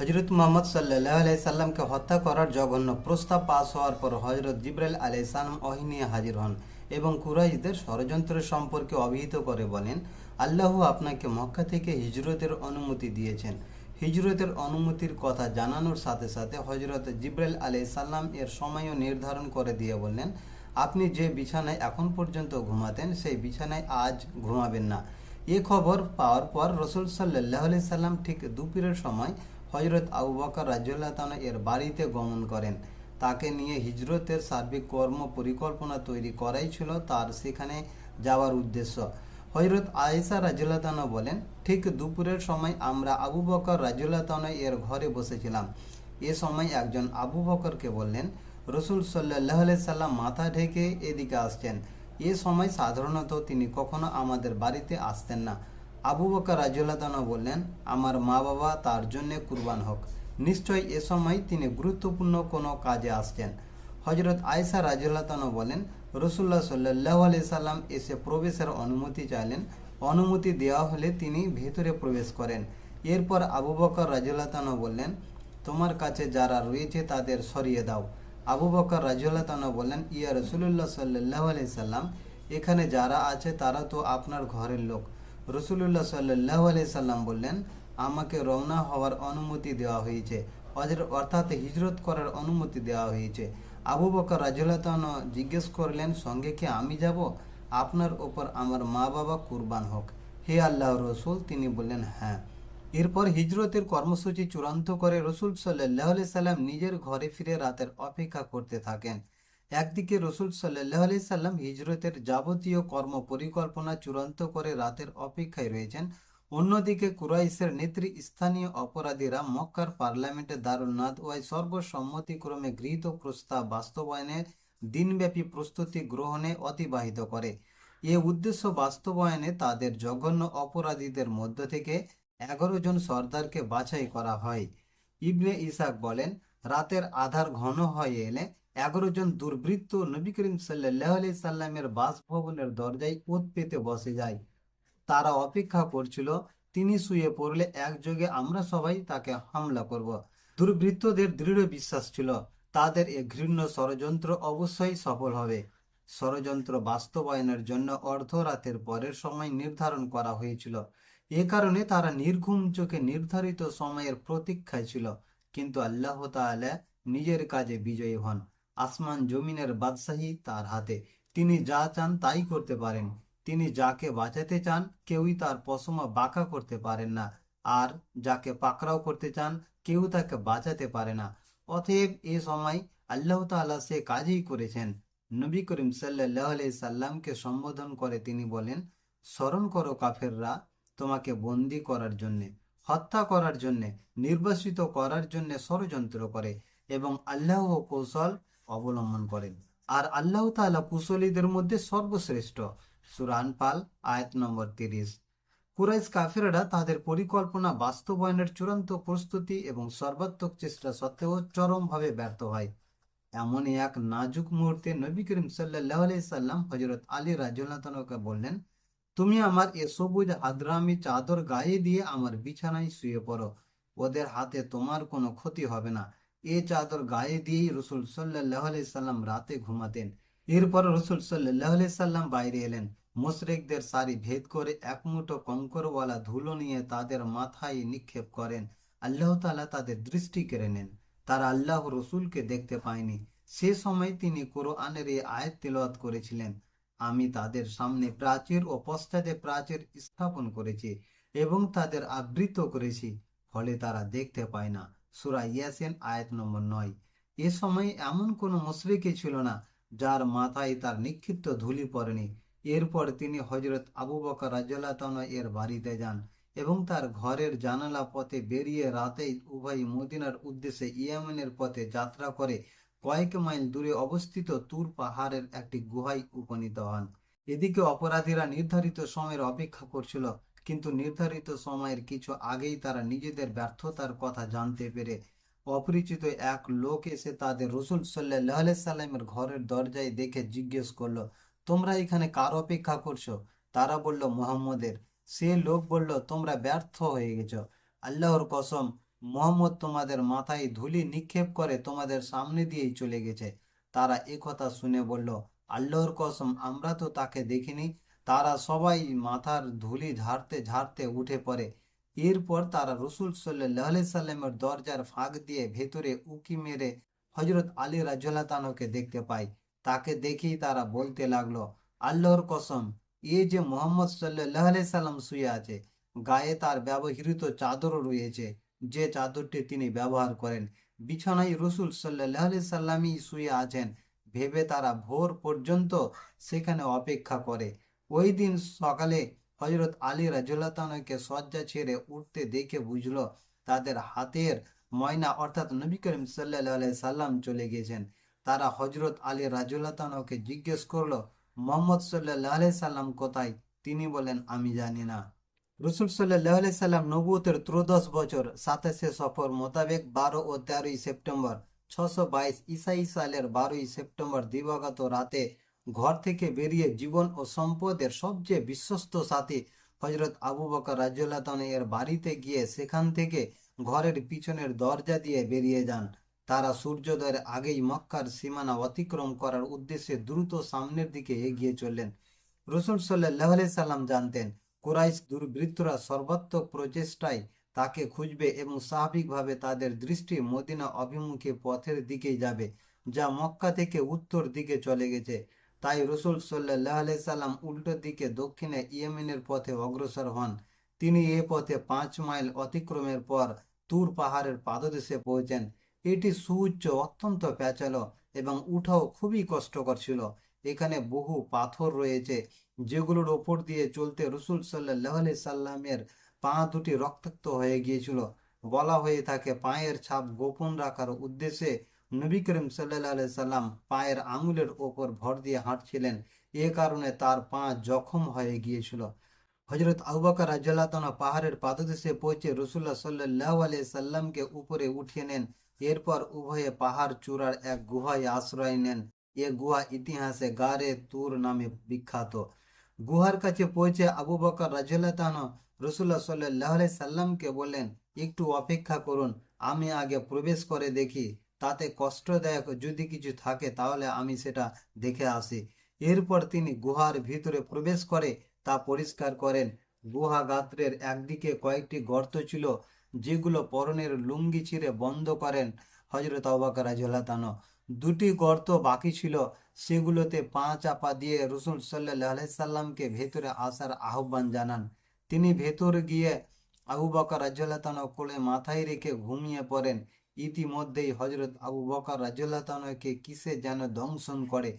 হজরত মোহাম্মদ সাল্লাহ আলাই সাল্লামকে হত্যা করার জঘন্য প্রস্তাব পাস হওয়ার পর হজরত জিব্রাইল আলাই সালাম অহি নিয়ে হাজির হন এবং কুরাইশদের ষড়যন্ত্রের সম্পর্কে অভিহিত করে বলেন, আল্লাহ আপনাকে মক্কা থেকে হিজরতের অনুমতি দিয়েছেন। হিজরতের অনুমতির কথা জানানোর সাথে সাথে হজরত জিব্রাইল আলাই সাল্লাম এর সময়ও নির্ধারণ করে দিয়ে বললেন, আপনি যে বিছানায় এখন পর্যন্ত ঘুমাতেন, সেই বিছানায় আজ ঘুমাবেন না। এ খবর পাওয়ার পর রসুল সাল্লাহ সাল্লাম ঠিক দুপুরের সময় হজরত আবু বকর রাজিউল্লাহ এর বাড়িতে গমন করেন। তাকে নিয়ে হিজরতের সার্বিক কর্ম পরিকল্পনা তৈরি করাই ছিল তার সেখানে যাওয়ার উদ্দেশ্য। হজরত আয়েশা রাজিউল্লাহ তাআলা বলেন, ঠিক দুপুরের সময় আমরা আবু বকর রাজিউল্লাহ তাআলা এর ঘরে বসেছিলাম। এ সময় একজন আবু বকরকে বললেন, রসুল সাল্লাহ সাল্লাম মাথা ঢেকে এদিকে আসছেন। এ সময় সাধারণত তিনি কখনো আমাদের বাড়িতে আসতেন না। আবু বকর রাজিউল্লাহ বললেন, আমার মা বাবা তার জন্য কুরবান হোক। নিশ্চয় এ সময় তিনি গুরুত্বপূর্ণ কোনো কাজে আসছেন। হজরত আয়সা রাজিউল্লাহ বলেন রসুল্লাহ সাল্লাহ আলি সাল্লাম এসে প্রবেশের অনুমতি চাইলেন। অনুমতি দেওয়া হলে তিনি ভেতরে প্রবেশ করেন। এরপর আবু বকর রাজিউল্লাহ বললেন, তোমার কাছে যারা রয়েছে তাদের সরিয়ে দাও। আবু বকর রাজিউল্লাহ তাআলা বললেন, ইয়া রসুল্লাহ সাল্লাহ আলি সাল্লাম, এখানে যারা আছে তারা তো আপনার ঘরের লোক। রসুল্লাহ সাল্লাহ সাল্লাম বললেন, আমাকে রওনা হওয়ার অনুমতি দেওয়া হয়েছে। অর্থাৎ হিজরত করার অনুমতি দেওয়া হয়েছে। আবু বকর তাআলা জিজ্ঞেস করলেন, সঙ্গে কি আমি যাব? আপনার ওপর আমার মা বাবা কুরবান হোক। হে আল্লাহ রসুল, তিনি বললেন হ্যাঁ। এরপর হিজরতের কর্মসূচি চূড়ান্ত করে রসুল সাল্লাহ সাল্লাম নিজের ঘরে ফিরে রাতের অপেক্ষা করতে থাকেন। একদিকে রসুল সাল্লাহ আলি সাল্লাম হিজরতের যাবতীয় কর্ম পরিকল্পনা চূড়ান্ত করে রাতের অপেক্ষায় রয়েছেন। অন্যদিকে কুরাইশের নেত্রী স্থানীয় অপরাধীরা মক্কার পার্লামেন্টে দারুল নাদওয়ায় সর্বসম্মতিক্রমে গৃহীত প্রস্তাব বাস্তবায়নের দিনব্যাপী প্রস্তুতি গ্রহণে অতিবাহিত করে। এ উদ্দেশ্য বাস্তবায়নে তাদের জঘন্য অপরাধীদের মধ্য থেকে এগারো জন সর্দারকে বাছাই করা হয়। ইবনে ইসাক বলেন, রাতের আধার ঘন হয়ে এলে এগারো জন দুর্বৃত্ত নবী করিম সাল্লাহ আলি সাল্লামের বাসভবনের দরজায় ওত পেতে বসে যায়। তারা অপেক্ষা করছিল, তিনি শুয়ে পড়লে একযোগে আমরা সবাই তাকে হামলা করব। দুর্বৃত্তদের দৃঢ় বিশ্বাস ছিল, তাদের এ ঘৃণ্য ষড়যন্ত্র অবশ্যই সফল হবে। ষড়যন্ত্র বাস্তবায়নের জন্য অর্ধরাতের পরের সময় নির্ধারণ করা হয়েছিল। এ কারণে তারা নির্ঘুম চোখে নির্ধারিত সময়ের প্রতীক্ষায় ছিল, কিন্তু আল্লাহ তাআলা নিজের কাজে বিজয়ী হন। আসমান জমিনের বাদশাহী তার হাতে। তিনি যা চান তাই করতে পারেন। তিনি যাকে বাঁচাতে চান, কেউই তার পশমা বাঁকা করতে পারেন না। আর যাকে পাকড়াও করতে চান, কেউ তাকে বাঁচাতে পারে না। অতএব এ সময় আল্লাহ তাআলা সে কাজই করেছেন। নবী করিম সাল্লাহ সাল্লামকে সম্বোধন করে তিনি বলেন, স্মরণ করো কাফেররা তোমাকে বন্দি করার জন্যে, হত্যা করার জন্যে, নির্বাসিত করার জন্যে ষড়যন্ত্র করে এবং আল্লাহ কৌশল অবলম্বন করেন। আর আল্লাহ তাআলা কুশলীদের মধ্যে সর্বশ্রেষ্ঠ। সুরান পাল আয়াত নম্বর তিরিশ। কুরাইশ কাফেররা তাদের পরিকল্পনা বাস্তবায়নের চূড়ান্ত প্রস্তুতি এবং সর্বাত্মক চেষ্টা সত্ত্বেও চরমভাবে ব্যর্থ হয়। এমনই এক নাজুক মুহূর্তে নবী করিম সাল্লাহ সাল্লাম হজরত আলী রাজুল্লাহকে বললেন, তুমি আমার এ সবুজ আদ্রামি চাদর গায়ে দিয়ে আমার বিছানায় শুয়ে পড়ো। ওদের হাতে তোমার কোনো ক্ষতি হবে না। এ চাদর গায়ে দিয়েই রসুল সাল্লাহ সাল্লাম রাতে ঘুমাতেন। এরপর রসুল সাল্লাহ সাল্লাম বাইরে এলেন। মুশরিকদের সারি ভেদ করে এক মুঠো কঙ্করওয়ালা ধুলো নিয়ে তাদের মাথায় নিক্ষেপ করেন। আল্লাহ তালা তাদের দৃষ্টি কেড়ে নেন। তারা আল্লাহ রসুলকে দেখতে পায়নি। সে সময় তিনি কোরআনের এই আয়াত তেলাওয়াত করেছিলেন। আমি তাদের সামনে প্রাচীর ও পশ্চাতে প্রাচীর স্থাপন করেছি এবং তাদের আবৃত করেছি, ফলে তারা দেখতে পায় না। সূরা ইয়াসিন, আয়াত নম্বর নয়। এ সময় এমন কোনো মুশরিকই ছিল না, যার মাথায় তার নিক্ষিপ্ত ধুলি পড়েনি। এরপর তিনি হজরত আবু বকর রাজিয়াল্লাহু এর বাড়িতে যান এবং তার ঘরের জানালা পথে বেরিয়ে রাতেই উভয় মদিনার উদ্দেশ্যে ইয়েমেনের পথে যাত্রা করে কয়েক মাইল দূরে অবস্থিত তুর পাহাড়ের একটি গুহায় উপনীত হন। এদিকে অপরাধীরা নির্ধারিত সময়ের অপেক্ষা করছিল কিন্তু নির্ধারিত সময়ের কিছু আগেই তারা নিজেদের ব্যর্থতার কথা জানতে পেরে অপরিচিত এক লোক এসে তাদের রসুল সাল্লাহ সাল্লামের ঘরের দরজায় দেখে জিজ্ঞেস করল, তোমরা এখানে কার অপেক্ষা করছ? তারা বলল, মোহাম্মদের। সে লোক বলল, তোমরা ব্যর্থ হয়ে গেছো। আল্লাহর কসম, মোহাম্মদ তোমাদের মাথায় ধুলি নিক্ষেপ করে তোমাদের সামনে দিয়েই চলে গেছে। তারা একথা শুনে বলল, আল্লাহর কসম, আমরা তো তাকে দেখিনি। তারা সবাই মাথার ধুলি ঝাড়তে ঝাড়তে উঠে পড়ে। এরপর তারা রসুল সাল্লাহ সাল্লামের দরজার ফাঁক দিয়ে ভেতরে উকি মেরে হজরত আলী রাজুল্লাহ দেখতে পায়। তাকে দেখেই তারা বলতে লাগল, আল্লাহর কসম এ যে মোহাম্মদ সাল্লাহ সাল্লাম শুয়ে আছে, গায়ে তার ব্যবহৃত চাদরও রয়েছে, যে চাদরটি তিনি ব্যবহার করেন। বিছানায় রসুল সাল্লাহ সাল্লামই শুয়ে আছেন। ভেবে তারা ভোর পর্যন্ত সেখানে অপেক্ষা করে। ওই দিন সকালে হজরত আলী রাজুল্লাহকে শয্যা ছেড়ে উঠতে দেখে বুঝলো তাদের হাতের ময়না অর্থাৎ নবী করিম সাল্লাহ সাল্লাম চলে গেছেন তারা হজরত আলী রাজুল্লাহকে জিজ্ঞেস করল, মোহাম্মদ সাল্লাহ সাল্লাম কোথায়? তিনি বলেন আমি জানি না। রসুল সাল্লাহ সাল্লাম নবুতের ত্রোদশ বছর সাতাশে সফর মোতাবেক বারো ও তেরোই সেপ্টেম্বর ছশো বাইশ ইসাই সালের বারোই সেপ্টেম্বর দিবাগত রাতে ঘর থেকে বেরিয়ে জীবন ও সম্পদের সবচেয়ে বিশ্বস্ত সাথী হজরত আবু বকর রাজ্লাহ এর বাড়িতে গিয়ে সেখান থেকে ঘরের পিছনের দরজা দিয়ে বেরিয়ে যান। তারা সূর্যোদয়ের আগেই মক্কার সীমানা অতিক্রম করার উদ্দেশ্যে দ্রুত সামনের দিকে এগিয়ে চললেন। রসুল সাল্লাহ সাল্লাম জানতেন, কুরাইশ দুর্বৃত্তরা সর্বাত্মক প্রচেষ্টায় তাকে খুঁজবে এবং স্বাভাবিকভাবে তাদের দৃষ্টি মদিনা অভিমুখে পথের দিকেই যাবে, যা মক্কা থেকে উত্তর দিকে চলে গেছে। তাই রসুল সাল্লাহ সাল্লাম উল্টো দিকে দক্ষিণে ইয়েমেনের পথে অগ্রসর হন। তিনি এ পথে পাঁচ মাইল অতিক্রমের পর তুর পাহাড়ের পাদদেশে পৌঁছেন। এটি সুউচ্চ, অত্যন্ত প্যাচালো এবং উঠাও খুবই কষ্টকর ছিল। এখানে বহু পাথর রয়েছে, যেগুলোর ওপর দিয়ে চলতে রসুল সাল্লাহ সাল্লামের পা দুটি রক্তাক্ত হয়ে গিয়েছিল। বলা হয়ে থাকে, পায়ের ছাপ গোপন রাখার উদ্দেশ্যে নবী করিম সাল্লাহ সাল্লাম পায়ের আঙুলের ওপর ভর দিয়ে হাঁটছিলেন। এ কারণে তার পা জখম হয়ে গিয়েছিল। হজরত আউবাকার রাজ্লাতনা পাহাড়ের পাদদেশে পৌঁছে রসুল্লাহ সাল্লাহ আলিয়া সাল্লামকে উপরে উঠিয়ে নেন। এরপর উভয়ে পাহাড় চূড়ার এক গুহায় আশ্রয় নেন। এ গুহা ইতিহাসে গারে তুর নামে বিখ্যাত। গুহার কাছে পৌঁছে আবু বকর রাজুল্লাহ রসুল্লাহ সাল্লাহ সাল্লামকে বললেন, একটু অপেক্ষা করুন, আমি আগে প্রবেশ করে দেখি। তাতে কষ্টদায়ক যদি কিছু থাকে, তাহলে আমি সেটা দেখে আসি। এরপর তিনি গুহার ভিতরে প্রবেশ করে তা পরিষ্কার করেন। গুহা গাত্রের একদিকে কয়েকটি গর্ত ছিল, যেগুলো পরনের লুঙ্গি ছিঁড়ে বন্ধ করেন হজরত অবাক রাজুল্লাহ দুটি গর্ত বাকি ছিল, সেগুলোতে পা চাপা দিয়ে রসুল সাল্লাহ সাল্লামকে ভেতরে আসার আহ্বান জানান। তিনি ভেতর গিয়ে আবু বকর রাজ্লাহ কোলে মাথায় রেখে ঘুমিয়ে পড়েন। ইতিমধ্যেই হজরত আবু বকর রাজ্লাহকে কিসে যেন দংশন করে?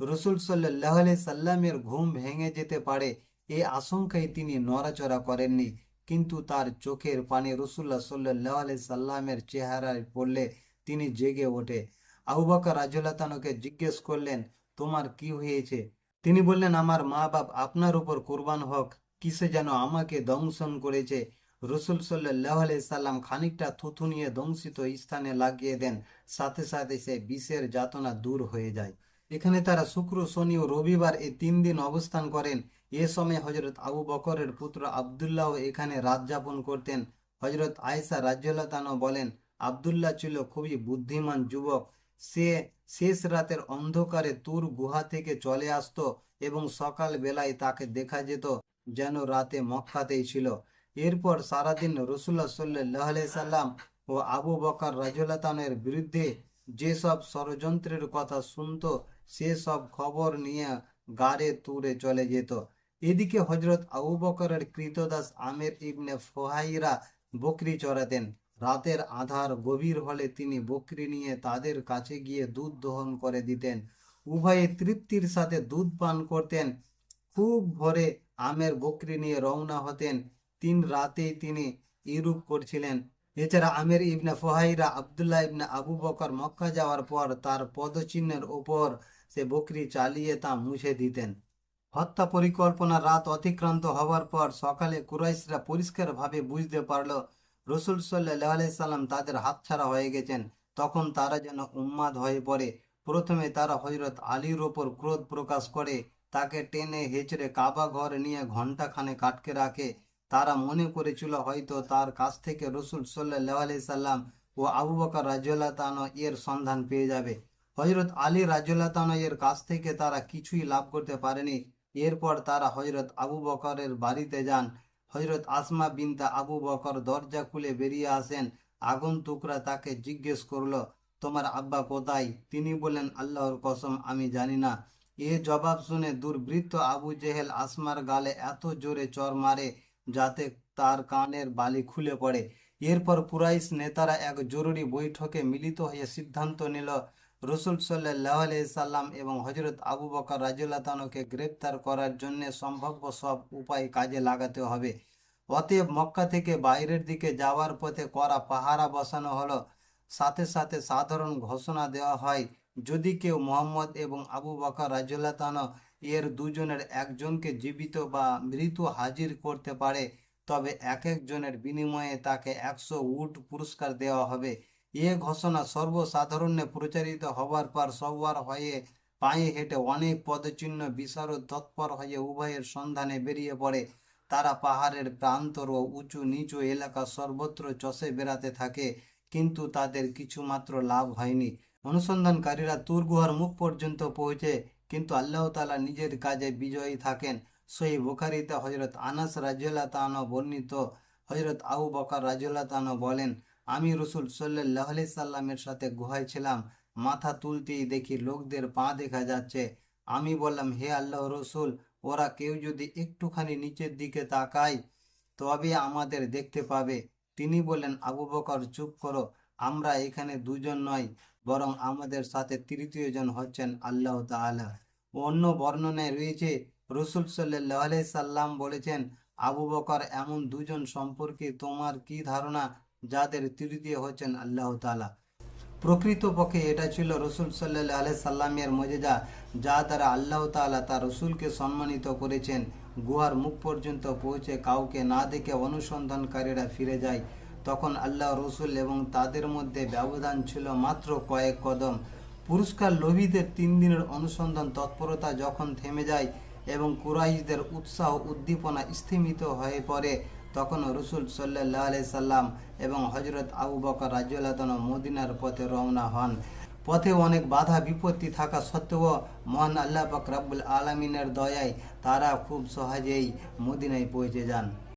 রসুল সাল্লাহ সাল্লামের ঘুম ভেঙে যেতে পারে, এ আশঙ্কায় তিনি নড়াচড়া করেননি। কিন্তু তার চোখের পানি রসুল্লাহ সাল্লাহ সাল্লামের চেহারায় পড়লে তিনি জেগে ওঠে। আবু বকর রাজুল্লাহকে জিজ্ঞেস করলেন, তোমার কি হয়েছে? তিনি বললেন, আমার মা বাপ আপনার উপর কোরবান হক, কিসে যেন আমাকে দংশন করেছে? রসুল সাল্লাহ সাল্লাম খানিকটা থুথু নিয়ে দংশিত স্থানে লাগিয়ে দেন, সাথে সাথে সে বিষের যাতনা দূর হয়ে যায়। এখানে তারা শুক্র, শনি ও রবিবার এই তিন দিন অবস্থান করেন। এ সময় হজরত আবু বকরের পুত্র আবদুল্লাহ এখানে রাত যাপন করতেন। হজরত আয়সা রাজ্যুল্লাহ বলেন, আবদুল্লাহ ছিল খুবই বুদ্ধিমান যুবক। সে শেষ রাতের অন্ধকারে তুর গুহা থেকে চলে আসত এবং সকাল বেলায় তাকে দেখা যেত যেন রাতে মক্কাতেই ছিল। এরপর সারাদিন রসুল্লাহ সাল্লাহ সাল্লাম ও আবু বকর রাজুল্লাতানের বিরুদ্ধে যেসব ষড়যন্ত্রের কথা শুনত, সেসব খবর নিয়ে গাড়ে তুরে চলে যেত। এদিকে হজরত আবু বকরের কৃতদাস আমের ইবনে ফোহাইরা বকরি চড়াতেন। রাতের আধার গভীর হলে তিনি বকরি নিয়ে তাদের কাছে গিয়ে দুধ দহন করে দিতেন। উভয়ে তৃপ্তির সাথে দুধ পান করতেন। খুব ভোরে আমের বকরি নিয়ে রওনা হতেন। তিন রাতেই তিনি ইউরোপ করছিলেন। এছাড়া আমির ইবনে ফোহাইরা আবদুল্লাহ ইবনে আবু বকর মক্কা যাওয়ার পর তার পদচিহ্নের ওপর সে বকরি চালিয়ে তা মুছে দিতেন। হত্যা পরিকল্পনা রাত অতিক্রান্ত হওয়ার পর সকালে কুরাইশরা পরিষ্কারভাবে বুঝতে পারল, রসুল সাল্লাহ সাল্লাম তাদের হাতছাড়া হয়ে গেছেন। তখন তারা যেন উন্মাদ হয়ে পড়ে। প্রথমে তারা হজরত আলীর ওপর ক্রোধ প্রকাশ করে, তাকে টেনে হেঁচড়ে কাবা ঘর নিয়ে ঘণ্টা খানে কাটকে রাখে। তারা মনে করেছিল হয়তো তার কাছ থেকে রসুল সাল্লাম ও আবু বকর রাজিউল্লাহ এর সন্ধান পেয়ে যাবে। হজরত আলী রাজিউল্লাহ এর কাছ থেকে তারা কিছুই লাভ করতে পারেনি। এরপর তারা হজরত আবু বকরের বাড়িতে যান। হজরত আসমা বিনতা আবু বকর দরজা খুলে বেরিয়ে আসেন। আগন্তুকরা তাকে জিজ্ঞেস করল, তোমার আব্বা কোথায়? তিনি বলেন আল্লাহর কসম, আমি জানি না। এ জবাব শুনে দুর্বৃত্ত আবু জেহেল আসমার গালে এত জোরে চর মারে যাতে তার কানের বালি খুলে পড়ে। এরপর কুরাইশ নেতারা এক জরুরি বৈঠকে মিলিত হয়ে সিদ্ধান্ত নিল, রসুল সাল্লাহ সাল্লাম এবং হজরত আবু বকর রাজুল্লাহ তানকে গ্রেপ্তার করার জন্য সম্ভাব্য সব উপায় কাজে লাগাতে হবে। অতএব মক্কা থেকে বাইরের দিকে যাওয়ার পথে করা পাহারা বসানো হলো। সাথে সাথে সাধারণ ঘোষণা দেওয়া হয়, যদি কেউ মোহাম্মদ এবং আবু বকর রাজুল্লাহ এর দুজনের একজনকে জীবিত বা মৃত হাজির করতে পারে, তবে এক একজনের বিনিময়ে তাকে একশো উট পুরস্কার দেওয়া হবে। এ ঘোষণা সর্বসাধারণে প্রচারিত হবার পর সবার হয়ে পায়ে হেঁটে অনেক পদচিহ্ন বিশারদ তৎপর হয়ে উভয়ের সন্ধানে বেরিয়ে পড়ে। তারা পাহাড়ের প্রান্তর ও উঁচু নিচু এলাকা সর্বত্র চষে বেড়াতে থাকে, কিন্তু তাদের কিছুমাত্র লাভ হয়নি। অনুসন্ধানকারীরা তুর গুহার মুখ পর্যন্ত পৌঁছে কিন্তু আল্লাহ তালা নিজের কাজে বিজয়ী থাকেন। সেই বুখারিতে হজরত আনাস রাজিউল্লাহ তান বর্ণিত হজরত আবু বকর রাজিউল্লাহ তান বলেন, আমি রসুল সাল্লাহ সাল্লামের সাথে গুহায় ছিলাম। মাথা তুলতেই দেখি লোকদের পা দেখা যাচ্ছে। আমি বললাম, হে আল্লাহ রসুল, ওরা কেউ যদি একটুখানি নিচের দিকে তাকায়, তবে আমাদের দেখতে পাবে। তিনি বলেন আবু বকর, চুপ করো। আমরা এখানে দুজন নয়। বরং আমাদের সাথে তৃতীয় জন হচ্ছেন আল্লাহ তাআলা। অন্য বর্ণনায় রয়েছে, রসুল সাল্লাহ সাল্লাম বলেছেন, আবু বকর এমন দুজন সম্পর্কে তোমার কি ধারণা? যাদের তৃতীয় হচ্ছেন আল্লাহ তাআলা। প্রকৃতপক্ষে এটা ছিল রসুল সাল্লাহ আলাই সাল্লামের মজেজা, যা দ্বারা আল্লাহ তাআলা তার রসুলকে সম্মানিত করেছেন। গুহার মুখ পর্যন্ত পৌঁছে কাউকে না দেখে অনুসন্ধানকারীরা ফিরে যায়। তখন আল্লাহ রসুল এবং তাদের মধ্যে ব্যবধান ছিল মাত্র কয়েক কদম। পুরস্কার লোভীদের তিন দিনের অনুসন্ধান তৎপরতা যখন থেমে যায় এবং কুরাইশদের উৎসাহ উদ্দীপনা স্থিমিত হয়ে পড়ে, তখন রসুল সাল্লাহ আলাই সাল্লাম এবং হজরত আবু বকর রাজিউল্লাহ মদিনার পথে রওনা হন। পথে অনেক বাধা, বিপত্তি থাকা সত্ত্বেও মহান আল্লাহ পাক রাব্বুল আলমিনের দয়ায় তারা খুব সহজেই মদিনায় পৌঁছে যান।